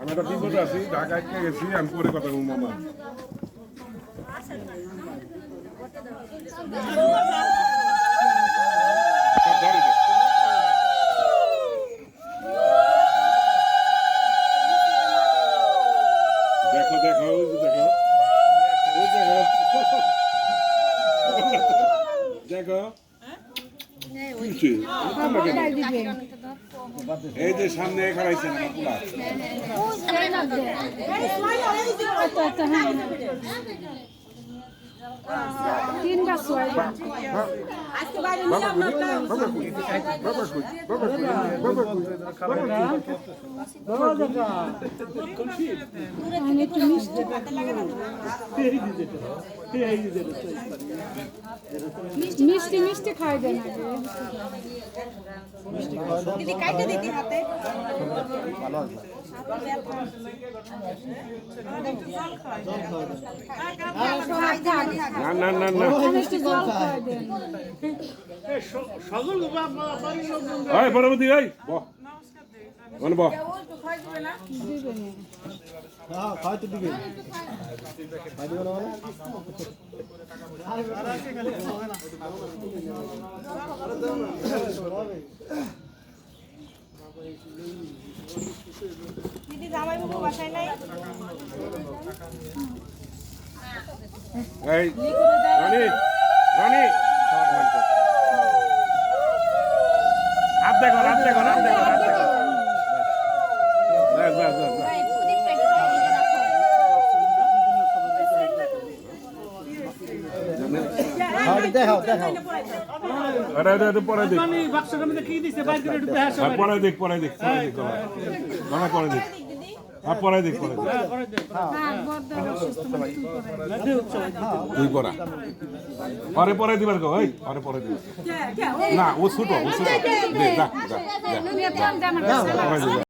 আমি একটা বিপদে আছি ঢাকায় কে গেছি আমি পরে কথা বলব মামা। দেখো দেখো দেখো। দেখো। দেখো। কি হয়েছে? এই যে সামনে ছয় মিষ্টি মিষ্টি খাই দেন দিদি কাইটে দিদি হাতে। না না না পরবর্তী বহ মানে বহ হ্যাঁ দিবে খাই। দিবে মানে দিদি জামাই বাবু বাসায় নাই? এই রানী রানী। হাত দেখো হাত দেখো হাত দেখো হাত দেখো বাস বাস বাস বাস হ্যাঁ দেখাও দেখাও আরে আরে আরে পরে দেখ বাক্সটার মধ্যে কি দিছে বাইর করে একটু দেখা হ্যাঁ পরে দেখ পরে দেখ পরে দেখ মামা পরে দেখ হ্যাঁ পরে দেখ পরে দেখ হ্যাঁ বড় অসুস্থ মানে তুই করে তুই পড়া পরে পরে দিবার গো ওই পরে পরে দিবার না ও ছোট ও ছোট দে যা যা যা